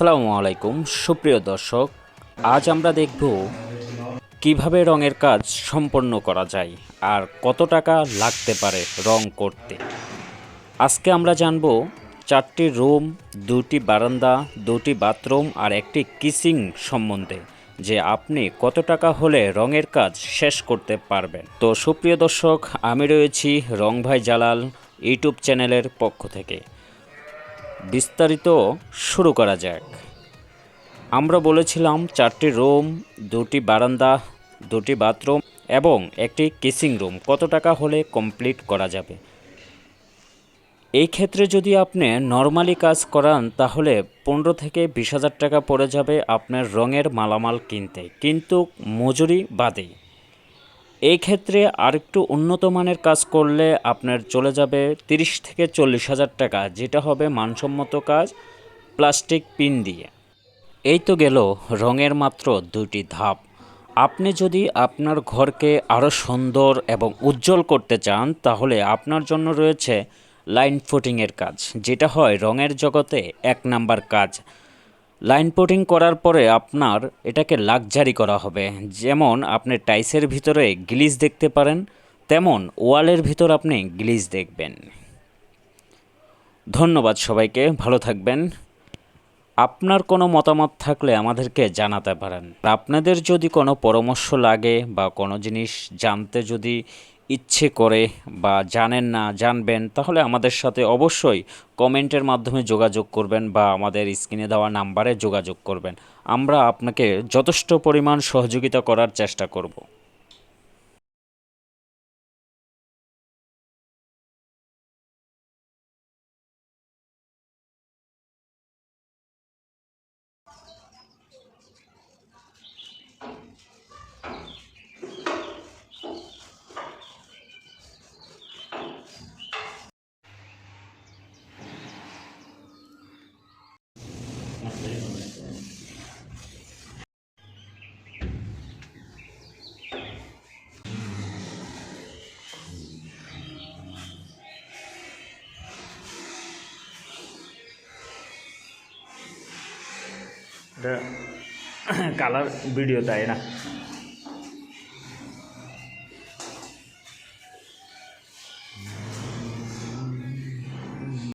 আসসালামু আলাইকুম, সুপ্রিয় দর্শক, আজ আমরা দেখব কীভাবে রঙের কাজ সম্পন্ন করা যায় আর কত টাকা লাগতে পারে রং করতে। আজকে আমরা জানব চারটি রুম, দুটি বারান্দা, দুটি বাথরুম আর একটি কিচিং সম্বন্ধে, যে আপনি কত টাকা হলে রঙের কাজ শেষ করতে পারবেন। তো সুপ্রিয় দর্শক, আমি রয়েছি রং ভাই জালাল, ইউটিউব চ্যানেলের পক্ষ থেকে। বিস্তারিত শুরু করা যাক। আমরা বলেছিলাম চারটি রুম, দুটি বারান্দা, দুটি বাথরুম এবং একটি কিচিং রুম। কত টাকা হলে কমপ্লিট করা যাবে? এই ক্ষেত্রে যদি আপনি নর্মালি কাজ করান, তাহলে পনেরো থেকে বিশ হাজার টাকা পড়ে যাবে আপনার রঙের মালামাল কিনতে। কিন্তু মজুরি বাদে এই ক্ষেত্রে আরেকটু উন্নত মানের কাজ করলে আপনার চলে যাবে তিরিশ থেকে চল্লিশ হাজার টাকা, যেটা হবে মানসম্মত কাজ, প্লাস্টিক পিন দিয়ে। এই তো গেল রঙের মাত্র দুটি ধাপ। আপনি যদি আপনার ঘরকে আরও সুন্দর এবং উজ্জ্বল করতে চান, তাহলে আপনার জন্য রয়েছে লাইন ফুটিংয়ের কাজ, যেটা হয় রঙের জগতে এক নাম্বার কাজ। লাইন পোটিং করার পরে আপনার এটাকে লাক্সারি করা হবে। যেমন আপনি টাইসের ভিতরে গ্লিজ দেখতে পারেন, তেমন ওয়ালের ভিতর আপনি গ্লিজ দেখবেন। ধন্যবাদ সবাইকে, ভালো থাকবেন। আপনার কোনো মতামত থাকলে আমাদেরকে জানাতে পারেন। আপনাদের যদি কোনো পরামর্শ লাগে বা কোনো জিনিস জানতে যদি ইচ্ছে করে বা জানেন না, জানবেন, তাহলে আমাদের সাথে অবশ্যই কমেন্টের মাধ্যমে যোগাযোগ করবেন বা আমাদের স্ক্রিনে দেওয়া নাম্বারে যোগাযোগ করবেন। আমরা আপনাকে যথেষ্ট পরিমাণ সহযোগিতা করার চেষ্টা করব। কালার ভিডিও তাই না?